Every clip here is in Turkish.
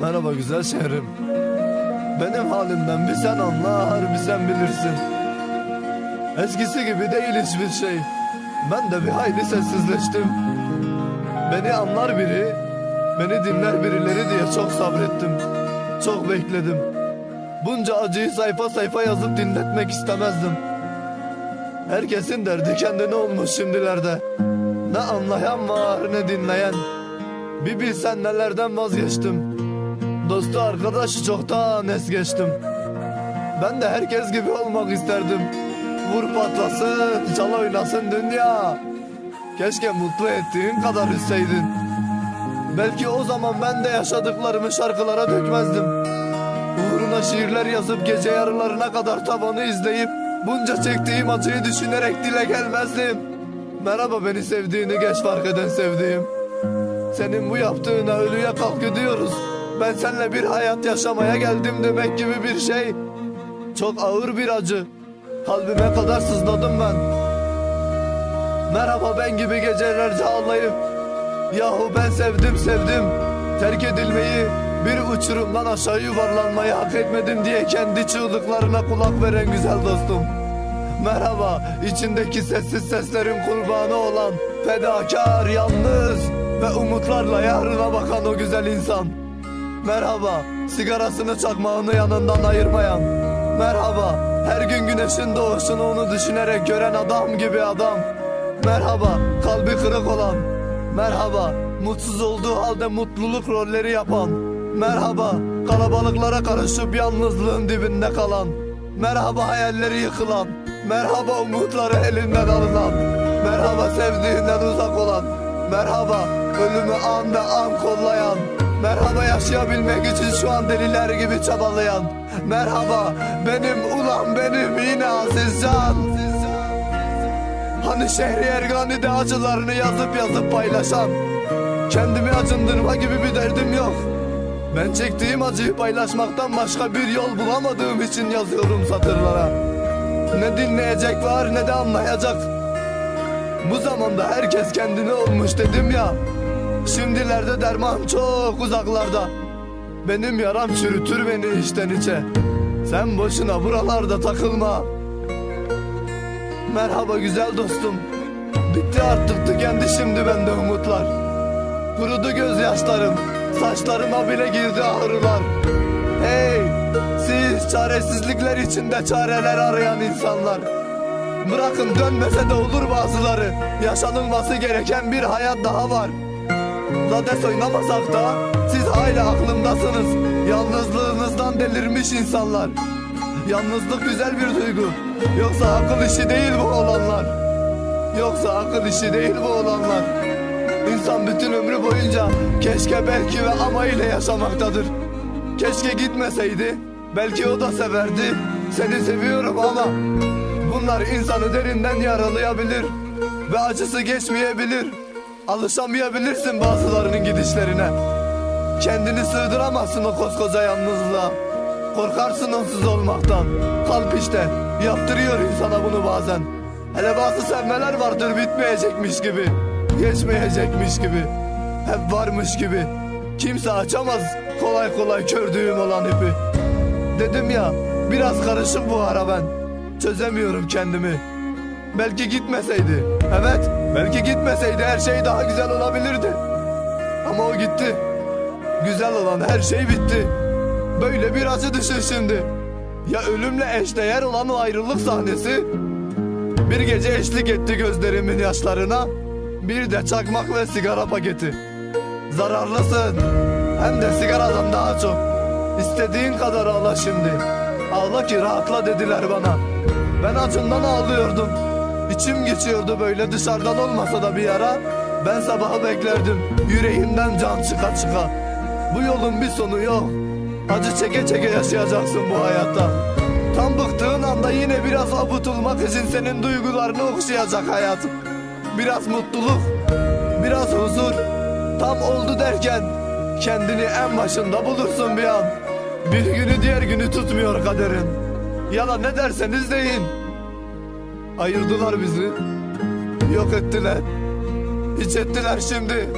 Merhaba güzel şehrim. Benim halimden bir sen anlar bir sen bilirsin. Eskisi gibi değil hiçbir şey. Ben de bir hayli sessizleştim. Beni anlar biri, beni dinler birileri diye çok sabrettim. Çok bekledim. Bunca acıyı sayfa sayfa yazıp dinletmek istemezdim. Herkesin derdi kendine olmuş şimdilerde. Ne anlayan var ne dinleyen. Bir bilsen nelerden vazgeçtim. Dostu arkadaşı çoktan es geçtim. Ben de herkes gibi olmak isterdim. Vur patlasın, çal oynasın dünya. Keşke mutlu ettiğin kadar üzseydin. Belki o zaman ben de yaşadıklarımı şarkılara dökmezdim. Uğruna şiirler yazıp gece yarılarına kadar tavanı izleyip bunca çektiğim acıyı düşünerek dile gelmezdim. Merhaba beni sevdiğini geç fark eden sevdiğim. Senin bu yaptığına ölüye kalk gidiyoruz. Ben seninle bir hayat yaşamaya geldim demek gibi bir şey. Çok ağır bir acı. Kalbime kadar sızladım ben. Merhaba ben gibi gecelerce ağlayıp. Yahu ben sevdim sevdim. Terk edilmeyi, bir uçurumdan aşağı yuvarlanmayı hak etmedim diye kendi çığlıklarına kulak veren güzel dostum. Merhaba, içindeki sessiz seslerin kurbanı olan fedakar, yalnız ve umutlarla yarına bakan o güzel insan. Merhaba, sigarasını çakmağını yanından ayırmayan. Merhaba, her gün güneşin doğuşunu onu düşünerek gören adam gibi adam. Merhaba, kalbi kırık olan. Merhaba, mutsuz olduğu halde mutluluk rolleri yapan. Merhaba, kalabalıklara karışıp yalnızlığın dibinde kalan. Merhaba hayalleri yıkılan. Merhaba umutları elinden alınan. Merhaba sevdiğinden uzak olan. Merhaba ölümü an be an kollayan. Merhaba yaşayabilmek için şu an deliler gibi çabalayan. Merhaba benim ulan benim yine Azizcan. Hani Şehri Ergani'de acılarını yazıp yazıp paylaşan. Kendimi acındırma gibi bir derdim yok. Ben çektiğim acıyı paylaşmaktan başka bir yol bulamadığım için yazıyorum satırlara. Ne dinleyecek var ne de anlayacak. Bu zamanda herkes kendine olmuş dedim ya. Şimdilerde derman çok uzaklarda. Benim yaram çürütür beni içten içe. Sen boşuna buralarda takılma. Merhaba güzel dostum. Bitti artık tükendi şimdi bende umutlar. Kurudu gözyaşlarım. Saçlarıma bile girdi ağrılar. Hey siz çaresizlikler içinde çareler arayan insanlar. Bırakın dönmese de olur bazıları. Yaşanılması gereken bir hayat daha var. Zades oynamasak da siz hala aklımdasınız. Yalnızlığınızdan delirmiş insanlar. Yalnızlık güzel bir duygu. Yoksa akıl işi değil bu olanlar. Yoksa akıl işi değil bu olanlar. İnsan bütün ömrü boyunca keşke belki ve ama ile yaşamaktadır. Keşke gitmeseydi. Belki o da severdi. Seni seviyorum ama bunlar insanı derinden yaralayabilir ve acısı geçmeyebilir. Alışamayabilirsin bazılarının gidişlerine. Kendini sığdıramazsın o koskoca yalnızlığa. Korkarsın onsuz olmaktan. Kalp işte yaptırıyor insana bunu bazen. Hele bazı sevmeler vardır bitmeyecekmiş gibi. Geçmeyecekmiş gibi. Hep varmış gibi. Kimse açamaz kolay kolay kördüğüm olan ipi. Dedim ya biraz karışık bu ara ben. Çözemiyorum kendimi. Belki gitmeseydi. Evet belki gitmeseydi her şey daha güzel olabilirdi. Ama o gitti. Güzel olan her şey bitti. Böyle bir acı düşün şimdi. Ya ölümle eşdeğer olan o ayrılık sahnesi bir gece eşlik etti gözlerimin yaşlarına. Bir de çakmak ve sigara paketi. Zararlısın. Hem de sigaradan daha çok. İstediğin kadar ağla şimdi. Ağla ki rahatla dediler bana. Ben acından ağlıyordum. İçim geçiyordu böyle dışarıdan olmasa da bir ara. Ben sabahı beklerdim. Yüreğimden can çıka çıka. Bu yolun bir sonu yok. Acı çeke çeke yaşayacaksın bu hayatta. Tam bıktığın anda yine biraz avutulmak için senin duygularını okşayacak hayat. Biraz mutluluk, biraz huzur. Tam oldu derken kendini en başında bulursun bir an. Bir günü diğer günü tutmuyor kaderin. Ya da ne derseniz deyin. Ayırdılar bizi. Yok ettiler. Hiç ettiler şimdi.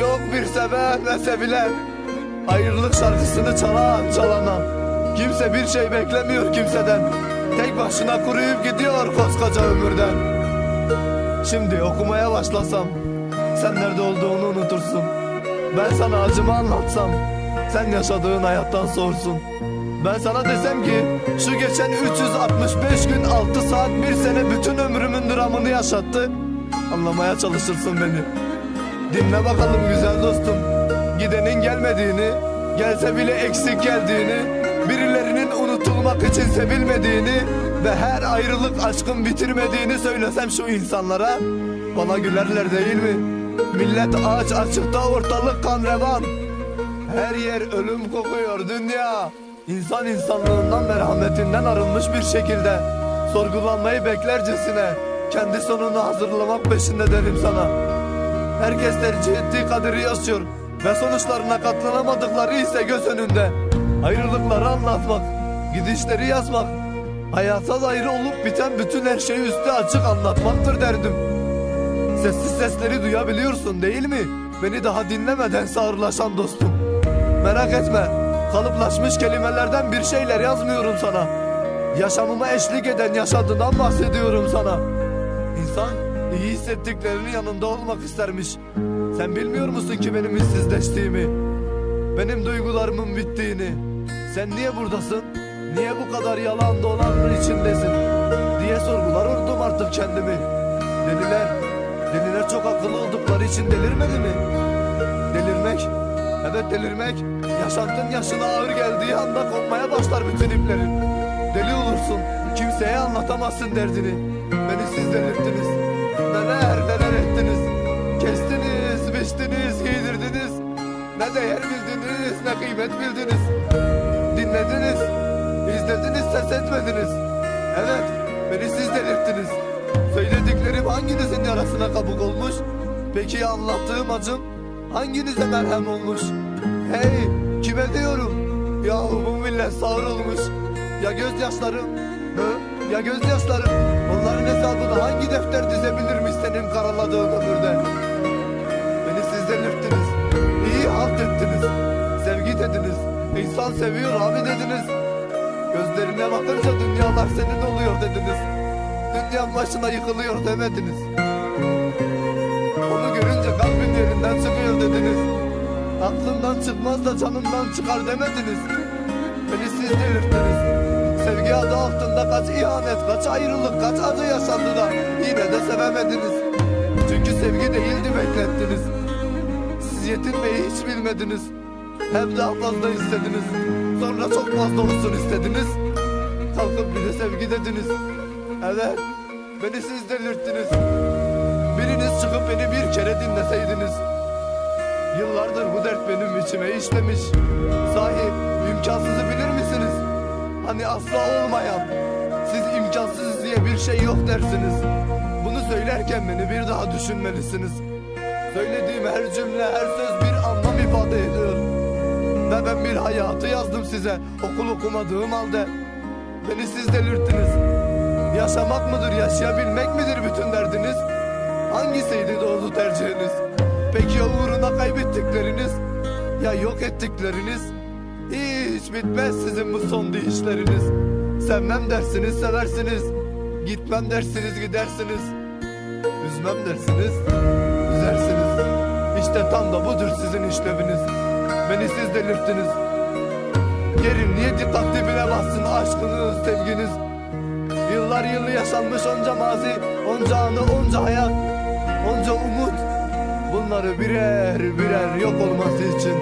Yok bir seven ve sevilen. Ayrılık şarkısını çalan çalana Kimse bir şey beklemiyor kimseden Tek başına kuruyup gidiyor koskoca ömürden Şimdi okumaya başlasam Sen nerede olduğunu unutursun Ben sana acımı anlatsam Sen yaşadığın hayattan sorsun Ben sana desem ki Şu geçen 365 gün 6 saat 1 sene bütün ömrümün dramını yaşattı. Anlamaya çalışırsın beni. Dinle bakalım güzel dostum. Gidenin gelmediğini Gelse bile eksik geldiğini Birilerinin unutulmak için sevilmediğini Ve her ayrılık aşkın bitirmediğini söylesem şu insanlara Bana gülerler değil mi? Millet ağaç açıkta ortalık kan revan. Her yer ölüm kokuyor dünya İnsan insanlığından merhametinden arınmış bir şekilde Sorgulanmayı beklercesine Kendi sonunu hazırlamak peşinde derim sana. Herkes tercih ettiği kaderi yaşıyor Ve sonuçlarına katlanamadıkları ise göz önünde. Ayrılıkları anlatmak Gidişleri yazmak Hayata dair olup biten bütün her şeyi üstü açık anlatmaktır derdim. Sessiz sesleri duyabiliyorsun değil mi? Beni daha dinlemeden sağırlaşan dostum. Merak etme Kalıplaşmış kelimelerden bir şeyler yazmıyorum sana Yaşamıma eşlik eden yaşadığından bahsediyorum sana İnsan iyi hissettiklerinin yanında olmak istermiş. Sen bilmiyor musun ki benim hissizleştiğimi? Benim duygularımın bittiğini. Sen niye buradasın? Niye bu kadar yalan dolanın içindesin? Diye sorgular ordum artık kendimi. Deliler, deliler çok akıllı oldukları için delirmedi mi? Delirmek, evet delirmek, yaşantın yaşına ağır geldiği anda kopmaya başlar bütün iplerin. Deli olursun, kimseye anlatamazsın derdini. Beni siz delirttiniz. Neler neler ettiniz. Kestiniz, biçtiniz, giydirdiniz. Ne değer bildiniz, ne kıymet bildiniz. Dinlediniz, izlediniz, ses etmediniz. Evet, beni siz delirttiniz. Söylediklerim hanginizin yarasına kabuk olmuş? Peki anlattığım acım hanginize merhem olmuş? Hey, kime diyorum? Yahu bu millet savrulmuş. Ya gözyaşlarım? Hı? Ya gözyaşlarım? Onların hesabını hangi defter dizebilirmiş senin karaladığın ömürde? Beni siz delirttiniz. İyi halt ettiniz. Sevgi dediniz. İnsan seviyor abi dediniz. Gözlerine bakınca dünyalar senin oluyor dediniz. Dünya başına yıkılıyor demediniz. Onu görünce kalbin yerinden çıkıyor dediniz. Aklından çıkmaz da canından çıkar demediniz. Beni siz delirttiniz. Sevgi adı altında kaç ihanet, kaç ayrılık, kaç acı yaşandı da yine de sevemediniz. Çünkü sevgi değildi beklettiniz. Siz yetinmeyi hiç bilmediniz. Hep daha fazla istediniz. Sonra çok fazla olsun istediniz. Kalkıp bir sevgi dediniz. Evet, beni siz delirttiniz. Biriniz çıkıp beni bir kere dinleseydiniz. Yıllardır bu dert benim içime işlemiş. Sahi imkansızı bilir misiniz? Hani asla olmayan. Siz imkansız diye bir şey yok dersiniz. Bunu söylerken beni bir daha düşünmelisiniz. Söylediğim her cümle, her söz bir anlam ifade ediyor. Ve ben bir hayatı yazdım size okul okumadığım halde. Beni siz delirttiniz. Yaşamak mıdır, yaşayabilmek midir bütün derdiniz? Hangisiydi doğru tercihiniz? Peki ya yok ettikleriniz? Hiç bitmez sizin bu son deyişleriniz. Sevmem dersiniz, seversiniz. Gitmem dersiniz, gidersiniz. Üzmem dersiniz, üzersiniz. İşte tam da budur sizin işleviniz. Beni siz delirttiniz. Yerin niye dikkatli bile bassın aşkınız, sevginiz. Yıllar yılı yaşanmış onca mazi, onca anı, onca hayat, onca umut. Bunları birer birer yok olması için